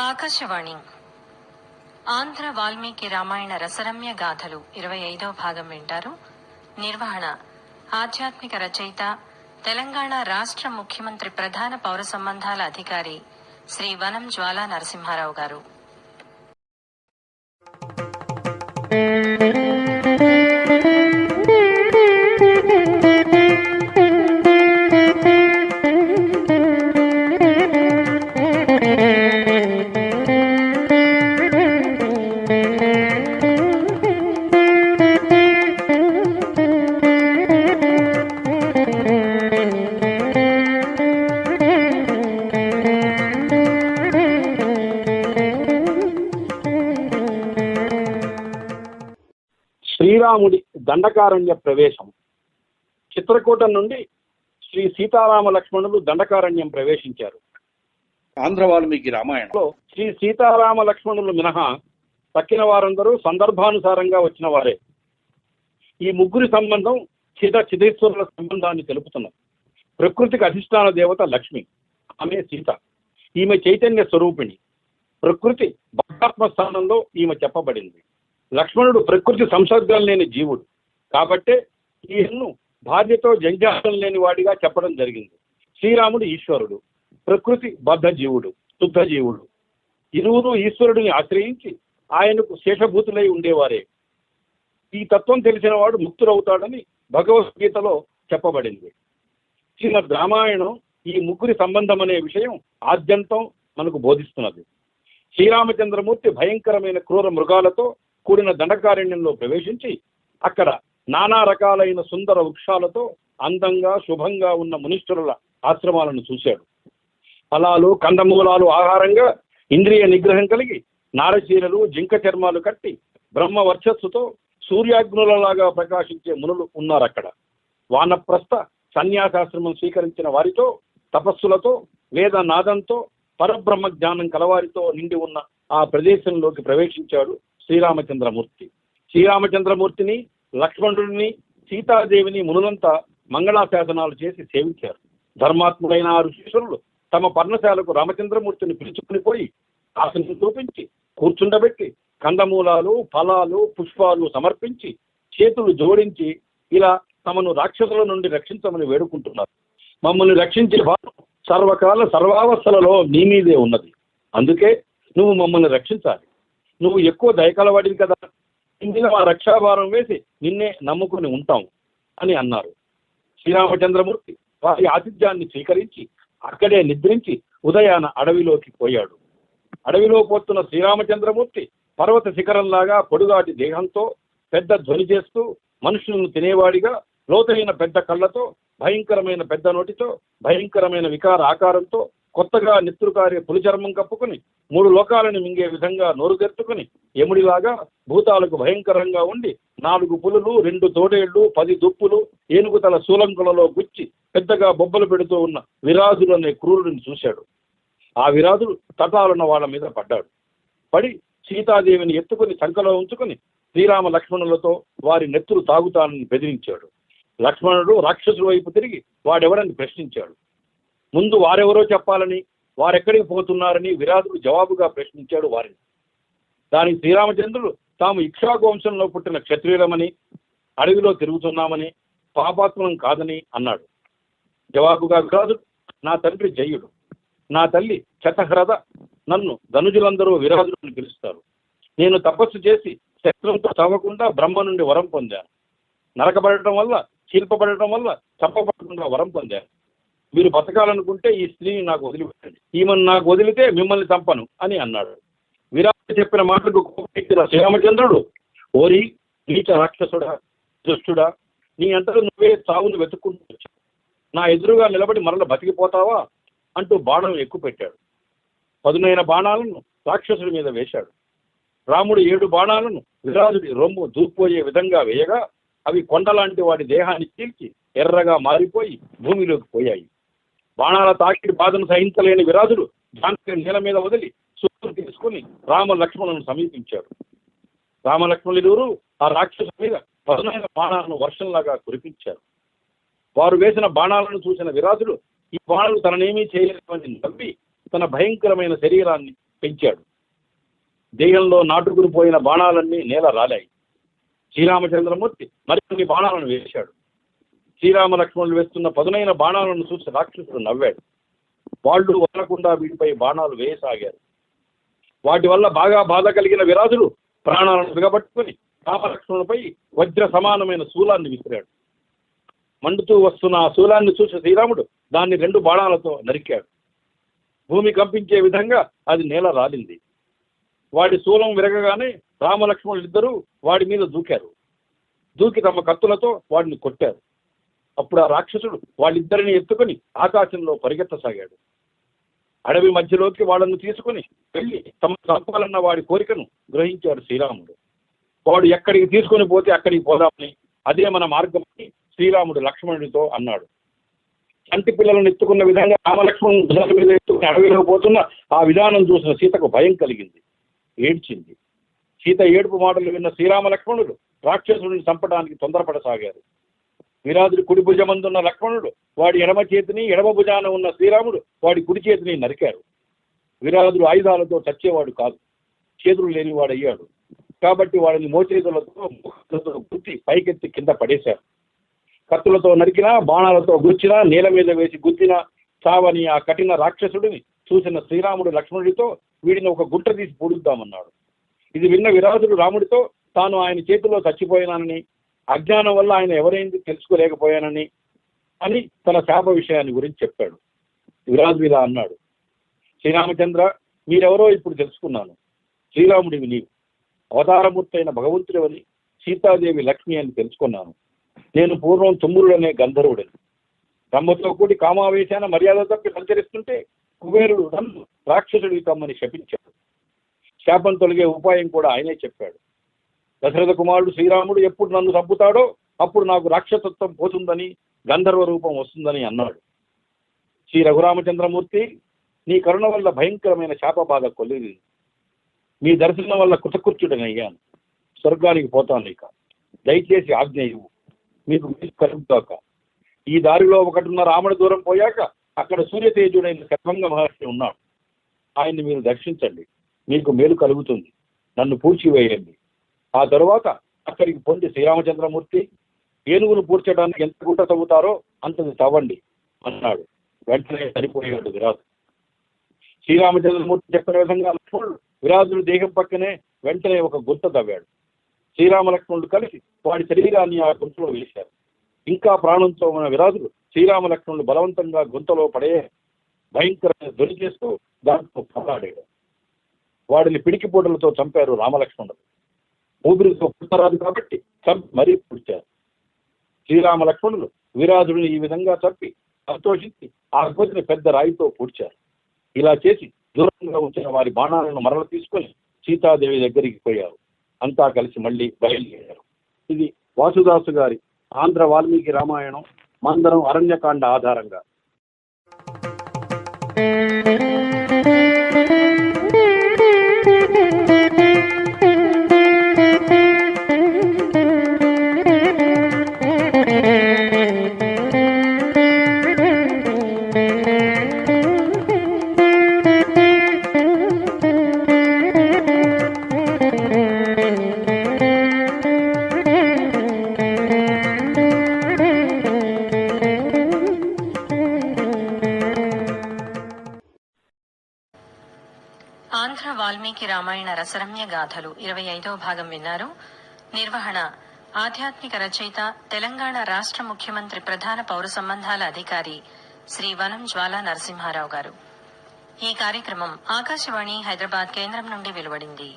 ఆకాశవాణి. ఆంధ్ర వాల్మీకి రామాయణ రసరమ్య గాథలు ఇరవై ఐదవ భాగం వింటారు. నిర్వహణ ఆధ్యాత్మిక రచయిత తెలంగాణ రాష్ట్ర ముఖ్యమంత్రి ప్రధాన పౌర సంబంధాల అధికారి శ్రీ వనం జ్వాలా నరసింహారావు గారు. దండకారణ్య ప్రవేశం. చిత్రకూట నుండి శ్రీ సీతారామ లక్ష్మణులు దండకారణ్యం ప్రవేశించారు. ఆంధ్ర వాల్మీకి రామాయణం. లో శ్రీ సీతారామ లక్ష్మణులు మినహా తక్కిన వారందరూ సందర్భానుసారంగా వచ్చిన వారే. ఈ ముగ్గురి సంబంధం చిద చిదేశ్వరుల సంబంధాన్ని తెలుపుతున్నది. ప్రకృతికి అధిష్టాన దేవత లక్ష్మి ఆమె సీత ఈమె చైతన్య స్వరూపిణి. ప్రకృతి బద్ధాత్మ స్థానంలో ఈమె చెప్పబడింది. లక్ష్మణుడు ప్రకృతి సంసర్గం లేని జీవుడు. కాబట్టే ఈయన్ను భార్యతో జంజాలం లేని వాడిగా చెప్పడం జరిగింది. శ్రీరాముడు ఈశ్వరుడు ప్రకృతి బద్ధ జీవుడు శుద్ధ జీవుడు ఇరువురు ఈశ్వరుడిని ఆశ్రయించి ఆయనకు శేషభూతులై ఉండేవారే. ఈ తత్వం తెలిసిన వాడు ముక్తుడవుతాడని భగవద్గీతలో చెప్పబడింది. శ్రీమద్ రామాయణం ఈ ముగ్గురి సంబంధం అనే విషయం ఆద్యంతం మనకు బోధిస్తున్నది. శ్రీరామచంద్రమూర్తి భయంకరమైన క్రూర మృగాలతో కూడిన దండకారణ్యంలో ప్రవేశించి అక్కడ నానా రకాలైన సుందర వృక్షాలతో అందంగా శుభంగా ఉన్న మునిష్ఠుల ఆశ్రమాలను చూశాడు. ఫలాలు కందమూలాలు ఆహారంగా ఇంద్రియ నిగ్రహం కలిగి నారచీరలు జింక చర్మాలు కట్టి బ్రహ్మ వర్చస్సుతో సూర్యాగ్నులలాగా ప్రకాశించే మునులు ఉన్నారు అక్కడ వానప్రస్థ సన్యాసాశ్రమం స్వీకరించిన వారితో తపస్సులతో వేద నాదంతో పరబ్రహ్మ జ్ఞానం కలవారితో నిండి ఉన్న ఆ ప్రదేశంలోకి ప్రవేశించాడు శ్రీరామచంద్రమూర్తి. శ్రీరామచంద్రమూర్తిని లక్ష్మణుడిని సీతాదేవిని మునులంతా మంగళాశాసనాలు చేసి సేవించారు. ధర్మాత్ముడైన ఆరు శిష్యులు తమ పర్ణశాలకు రామచంద్రమూర్తిని పిలుచుకుని పోయి ఆసనం చూపించి కూర్చుండబెట్టి కందమూలాలు ఫలాలు పుష్పాలు సమర్పించి చేతులు జోడించి ఇలా తమను రాక్షసుల నుండి రక్షించమని వేడుకుంటున్నారు. మమ్మల్ని రక్షించే భావం సర్వకాల సర్వావస్థలలో నీ మీదే ఉన్నది. అందుకే నువ్వు మమ్మల్ని రక్షించాలి. నువ్వు ఎక్కువ దయకలవాడివి కదా. ఇందులో మా రక్షాభారం వేసి నిన్నే నమ్ముకుని ఉంటాం అని అన్నారు. శ్రీరామచంద్రమూర్తి వారి ఆతిథ్యాన్ని స్వీకరించి అక్కడే నిద్రించి ఉదయాన అడవిలోకి పోయాడు. అడవిలో పోతున్న శ్రీరామచంద్రమూర్తి పర్వత శిఖరంలాగా పొడుగాటి దేహంతో పెద్ద ధ్వని చేస్తూ మనుషులను తినేవాడిగా లోతైన పెద్ద కళ్ళతో భయంకరమైన పెద్ద నోటితో భయంకరమైన వికార ఆకారంతో కొత్తగా నిత్రుకారి పులి చర్మం మూడు లోకాలను మింగే విధంగా నోరు తెరుచుకుని యముడిలాగా భూతాలకు భయంకరంగా ఉండి నాలుగు పులులు రెండు తోడేళ్ళు పది దుప్పులు ఏనుగు తల శూలంకులలో గుచ్చి పెద్దగా బొబ్బలు పెడుతూ ఉన్న విరాజులు అనే క్రూరుడిని చూశాడు. ఆ విరాజుడు తటాలున్న వాళ్ళ మీద పడ్డాడు. పడి సీతాదేవిని ఎత్తుకుని సంకలో ఉంచుకుని శ్రీరామ లక్ష్మణులతో వారి నెత్తులు తాగుతానని బెదిరించాడు. లక్ష్మణుడు రాక్షసుల వైపు తిరిగి వాడెవరని ప్రశ్నించాడు. ముందు వారెవరో చెప్పాలని వారెక్కడికి పోతున్నారని విరాజుడు జవాబుగా ప్రశ్నించాడు వారిని. దానికి శ్రీరామచంద్రుడు తాము ఇక్షాకు వంశంలో పుట్టిన క్షత్రియులమని అడవిలో తిరుగుతున్నామని పాపాత్మం కాదని అన్నాడు. జవాబుగా విరాజుడు నా తండ్రి జయుడు. నా తల్లి శతహ్రద నన్ను ధనుజులందరూ విరాజులను పిలుస్తారు. నేను తపస్సు చేసి శస్త్రంతో చదవకుండా బ్రహ్మ నుండి వరం పొందాను. నరకబడటం వల్ల చీల్పబడటం వల్ల చంపబడకుండా వరం పొందాను. మీరు బతకాలనుకుంటే ఈ స్త్రీని నాకు వదిలిపెట్టండి. ఈమెను నాకు వదిలితే మిమ్మల్ని చంపను అని అన్నాడు. విరాట్ చెప్పిన మాటకు కోపెట్టిన శ్రీరామచంద్రుడు ఓరి నీచ రాక్షసుడా దుష్టుడా నీ అంతలో నువ్వే చావును వెతుక్కుంటూ నా ఎదురుగా నిలబడి మరల బతికిపోతావా? అంటూ బాణం ఎక్కుపెట్టాడు. పదునైన బాణాలను రాక్షసుడి మీద వేశాడు. రాముడు ఏడు బాణాలను విరాజుడి రొమ్ము దూపోయే విధంగా వేయగా అవి కొండలాంటి వాడి దేహాన్ని చీల్చి ఎర్రగా మారిపోయి భూమిలోకి పోయాయి. బాణాల తాకిడి బాధను సహించలేని విరాజుడు జానకి నేల మీద వదిలి సూర్యుడు తీసుకుని రామ లక్ష్మణులను సమీపించాడు. రామ ఆ రాక్షసు మీద పదునైన బాణాలను వర్షంలాగా కురిపించారు. వారు వేసిన బాణాలను చూసిన విరాజుడు ఈ బాణాలు తననేమీ చేయలేమని నవ్వి తన భయంకరమైన శరీరాన్ని పెంచాడు. దేహంలో నాటుకుని పోయిన బాణాలన్నీ నేల రాలాయి. శ్రీరామచంద్రమూర్తి మరికొన్ని బాణాలను వేశాడు. శ్రీరామ లక్ష్మణులు వేస్తున్న పదునైన బాణాలను చూసి రాక్షసుడు నవ్వాడు వాళ్ళు వదలకుండా వీటిపై బాణాలు వేయసాగారు. వాటి వల్ల బాగా బాధ కలిగిన విరాజుడు ప్రాణాలను దిగబట్టుకుని రామలక్ష్మణులపై వజ్ర సమానమైన శూలాన్ని విసిరాడు. మండుతూ వస్తున్న ఆ శూలాన్ని చూసి శ్రీరాముడు దాన్ని రెండు బాణాలతో నరికాడు. భూమి కంపించే విధంగా అది నేల రాలింది. వాడి శూలం విరగగానే రామలక్ష్మణులిద్దరూ వాడి మీద దూకారు. దూకి తమ కత్తులతో వాడిని కొట్టారు. అప్పుడు ఆ రాక్షసుడు వాళ్ళిద్దరిని ఎత్తుకొని ఆకాశంలో పరిగెత్తసాగాడు. అడవి మధ్యలోకి వాళ్ళను తీసుకుని వెళ్ళి తమ చంపాలన్న వాడి కోరికను గ్రహించాడు శ్రీరాముడు. వాడు ఎక్కడికి తీసుకొని పోతే అక్కడికి పోదామని అదే మన మార్గం అని శ్రీరాముడు లక్ష్మణుడితో అన్నాడు. చంటి పిల్లలను ఎత్తుకున్న విధంగా రామలక్ష్మణుడు భుజాల మీద ఎత్తుకుని అడవిలో పోతున్న ఆ విధానం చూసిన సీతకు భయం కలిగింది. ఏడ్చింది. సీత ఏడుపు మాటలు విన్న శ్రీరామ లక్ష్మణుడు రాక్షసుడిని చంపడానికి తొందరపడసాగారు విరాజుడి కుడి భుజమందున్న లక్ష్మణుడు వాడి ఎడమ చేతిని ఎడమ భుజాన ఉన్న శ్రీరాముడు వాడి కుడి చేతిని నరికారు. విరాజుడు ఆయుధాలతో చచ్చేవాడు కాదు. చేతులు లేనివాడయ్యాడు. కాబట్టి వాడిని మోచేతులతో గుర్తి పైకెత్తి కింద పడేశారు. కత్తులతో నరికినా బాణాలతో గుచ్చినా నేల మీద వేసి గుద్దినా చావని ఆ కఠిన రాక్షసుడిని చూసిన శ్రీరాముడు లక్ష్మణుడితో వీడిని ఒక గుంట తీసి పూడుద్దామన్నాడు. ఇది విన్న విరాజుడు రాముడితో తాను ఆయన చేతిలో చచ్చిపోయినానని అజ్ఞానం వల్ల ఆయన ఎవరైంది తెలుసుకోలేకపోయానని అని తన శాప విషయాన్ని గురించి చెప్పాడు. విరాజు ఇలా అన్నాడు. శ్రీరామచంద్ర మీరెవరో ఇప్పుడు తెలుసుకున్నాను. శ్రీరాముడివి నీవు. అవతారమూర్తి అయిన భగవంతుడివని సీతాదేవి లక్ష్మి అని తెలుసుకున్నాను. నేను పూర్వం తుమ్మురుడనే గంధర్వుడని. బ్రహ్మతో కూడి కామావేశాన మర్యాద తప్పి సంచరిస్తుంటే కుబేరుడు నన్ను రాక్షసుడికి కమ్మని శపించాడు. శాపం తొలగే ఉపాయం కూడా ఆయనే చెప్పాడు. దశరథ కుమారుడు శ్రీరాముడు ఎప్పుడు నన్ను చంపుతాడో అప్పుడు నాకు రాక్షసత్వం పోతుందని గంధర్వ రూపం వస్తుందని అన్నాడు. శ్రీ రఘురామచంద్రమూర్తి నీ కరుణ వల్ల భయంకరమైన శాప బాధ కొలిది మీ దర్శనం వల్ల కృతకృత్యుడనయ్యాను. స్వర్గానికి పోతాను ఇక. దయచేసి ఆజ్ఞ ఇవ్వు. మీకు కలుగుతాక ఈ దారిలో ఒకటిన్న రాముడి దూరం పోయాక అక్కడ సూర్యతేజుడైన సర్వంగ మహర్షి ఉన్నాడు. ఆయన్ని మీరు దర్శించండి. మీకు మేలు కలుగుతుంది. నన్ను పూడ్చివేయండి. ఆ తరువాత అక్కడికి పొంది శ్రీరామచంద్రమూర్తి ఏనుగును పూడ్చడానికి ఎంత గుంట తవ్వుతారో అంతది తవ్వండి అన్నాడు. వెంటనే సరిపోయాడు విరాజు. శ్రీరామచంద్రమూర్తి చెప్పిన విధంగా లక్ష్మణుడు విరాజుడు దేహం పక్కనే వెంటనే ఒక గుంత తవ్వాడు. శ్రీరామ లక్ష్మణుడు కలిసి వాడి శరీరాన్ని ఆ గుంతలో వేశారు. ఇంకా ప్రాణంతో ఉన్న విరాజుడు శ్రీరామ లక్ష్మణుడు బలవంతంగా గుంతలో పడే భయంకరంగా ధ్వని చేస్తూ దాంతో పోరాడాడు. వాడిని పిడికిపోటులతో చంపారు రామలక్ష్మణుడు. ఊపిరితో పుట్టరాదు కాబట్టి చంపి మరీ పుడిచారు శ్రీరామ లక్ష్మణులు వీరాజుడిని ఈ విధంగా చంపి సంతోషించి ఆ కోతిని పెద్ద రాయితో పూడ్చారు. ఇలా చేసి దూరంగా ఉంచిన వారి బాణాలను మరల తీసుకొని సీతాదేవి దగ్గరికి పోయారు. అంతా కలిసి మళ్ళీ బయలుదేరారు. ఇది వాసుదాసు గారి ఆంధ్ర వాల్మీకి రామాయణం మందరం అరణ్యకాండ ఆధారంగా. రసరమ్య గాథలు ఇరవై ఐదవ భాగం విన్నారు. నిర్వహణ. ఆధ్యాత్మిక రచయిత తెలంగాణ రాష్ట్ర ముఖ్యమంత్రి ప్రధాన పౌర సంబంధాల అధికారి శ్రీ వనం జ్వాలా నరసింహారావు గారు. ఈ కార్యక్రమం ఆకాశవాణి హైదరాబాద్ కేంద్రం నుండి వెలువడింది.